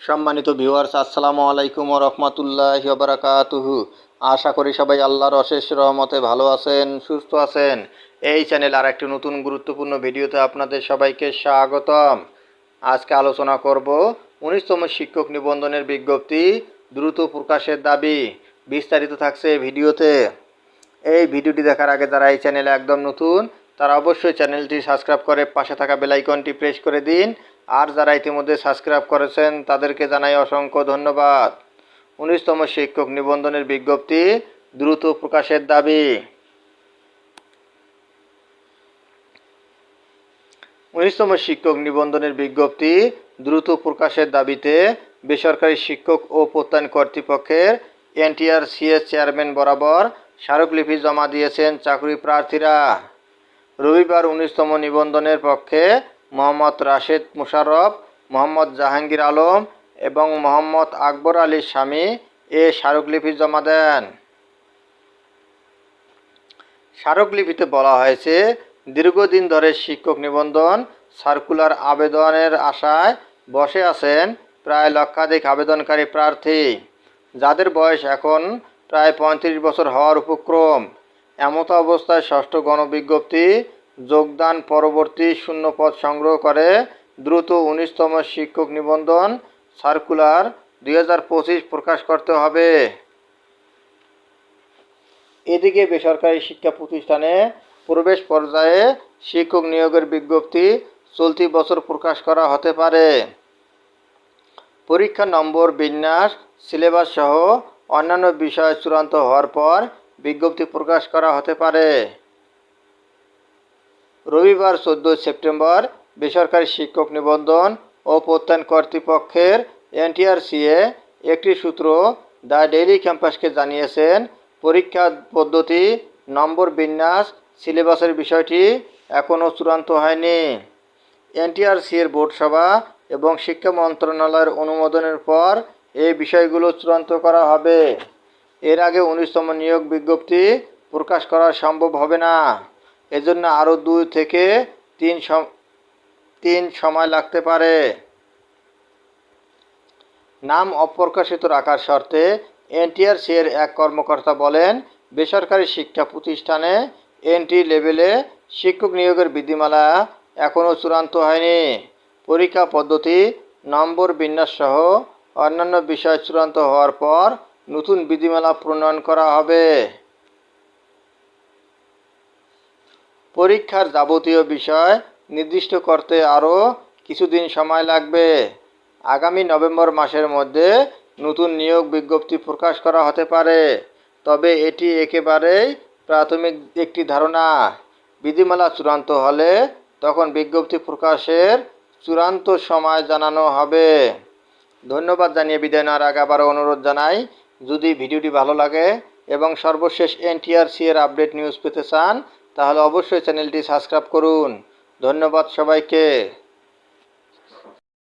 সম্মানিত ভিউয়ার্স আসসালামু আলাইকুম রহমতুল্লাহ বারাকাতুহু। আশা করি সবাই আল্লাহর অশেষ রহমতে ভালো আছেন, সুস্থ আছেন। এই চ্যানেল আর একটি নতুন গুরুত্বপূর্ণ ভিডিওতে আপনাদের সবাইকে স্বাগতম। আজকে আলোচনা করব উনিশতম শিক্ষক নিবন্ধনের বিজ্ঞপ্তি দ্রুত প্রকাশের দাবি। বিস্তারিত থাকছে ভিডিওতে। এই ভিডিওটি দেখার আগে যারা এই চ্যানেলে একদম নতুন তারা অবশ্যই চ্যানেলটি সাবস্ক্রাইব করে পাশে থাকা বেল আইকনটি প্রেস করে দিন। আর যারা ইতিমধ্যে সাবস্ক্রাইব করেছেন, তাদেরকে জানাই অসংখ্য ধন্যবাদ। উনিশতম শিক্ষক নিবন্ধনের বিজ্ঞপ্তি, দ্রুত প্রকাশের দাবি। উনিশতম শিক্ষক নিবন্ধনের বিজ্ঞপ্তি, দ্রুত প্রকাশের দাবিতে বেসরকারি শিক্ষক ও প্রত্যয়ন কর্তৃপক্ষের এনটিআর সিএস চেয়ারম্যান বরাবর স্মারকলিপি জমা দিয়েছেন চাকরি প্রার্থীরা। রবিবার উনিশতম নিবন্ধনের পক্ষে মোহাম্মদ রাশেদ মুশারফ মোহাম্মদ জাহাঙ্গীর আলম এবং মোহাম্মদ আকবর আলীর স্বামী এ স্মারকলিপি জমা দেন। স্মারকলিপিতে বলা হয়েছে, দীর্ঘদিন ধরে শিক্ষক নিবন্ধন সার্কুলার আবেদনের আশায় বসে আছেন প্রায় লক্ষাধিক আবেদনকারী প্রার্থী, যাদের বয়স এখন প্রায় পঁয়ত্রিশ বছর হওয়ার উপক্রম। এমত অবস্থায় ষষ্ঠ গণবিজ্ঞপ্তি যোগদান পরবর্তী শূন্যপদ সংগ্রহ করে দ্রুত উনিশতম শিক্ষক নিবন্ধন সার্কুলার দুই হাজার পঁচিশ প্রকাশ করতে হবে। এদিকে বেসরকারি শিক্ষা প্রতিষ্ঠানে প্রবেশ পর্যায়ে শিক্ষক নিয়োগের বিজ্ঞপ্তি চলতি বছর প্রকাশ করা হতে পারে। পরীক্ষা নম্বর, বিন্যাস, সিলেবাস সহ অন্যান্য বিষয় চূড়ান্ত হওয়ার পর বিজ্ঞপ্তি প্রকাশ করা হতে পারে। রবিবার চোদ্দোই সেপ্টেম্বর বেসরকারি শিক্ষক নিবন্ধন ও প্রত্যয়ন কর্তৃপক্ষের এনটিআরসিএ একটি সূত্র দ্য ডেইলি ক্যাম্পাসকে জানিয়েছেন, পরীক্ষা পদ্ধতি, নম্বর বিন্যাস, সিলেবাসের বিষয়টি এখনও চূড়ান্ত হয়নি। এনটিআরসি এর বোর্ড সভা এবং শিক্ষা মন্ত্রণালয়ের অনুমোদনের পর এই বিষয়গুলো চূড়ান্ত করা হবে। এর আগে উনিশতম নিয়োগ বিজ্ঞপ্তি প্রকাশ করা সম্ভব হবে না। এজন্য আরও দুই থেকে তিন তিন সময় লাগতে পারে। নাম অপ্রকাশিত রাখার শর্তে এনটিআরসি এর এক কর্মকর্তা বলেন, বেসরকারি শিক্ষা প্রতিষ্ঠানে এনটি লেভেলে শিক্ষক নিয়োগের বিধিমালা এখনও চূড়ান্ত হয়নি। পরীক্ষা পদ্ধতি, নম্বর বিন্যাস সহ অন্যান্য বিষয় চূড়ান্ত হওয়ার পর নতুন বিধিমালা প্রণয়ন করা হবে। পরীক্ষার যাবতীয় বিষয় নির্দিষ্ট করতে আরও কিছুদিন সময় লাগবে। আগামী নভেম্বর মাসের মধ্যে নতুন নিয়োগ বিজ্ঞপ্তি প্রকাশ করা হতে পারে, তবে এটি একেবারেই প্রাথমিক একটি ধারণা। বিধিমালা চূড়ান্ত হলে তখন বিজ্ঞপ্তি প্রকাশের চূড়ান্ত সময় জানানো হবে। ধন্যবাদ জানিয়ে বিদায় নেওয়ার আগে আবারও অনুরোধ জানাই যদি ভিডিওটি ভালো লাগে এবং সর্বশেষ এনটিআরসি এর আপডেট নিউজ পেতে চান, তাহলে অবশ্যই চ্যানেলটি সাবস্ক্রাইব করুন। ধন্যবাদ সবাইকে।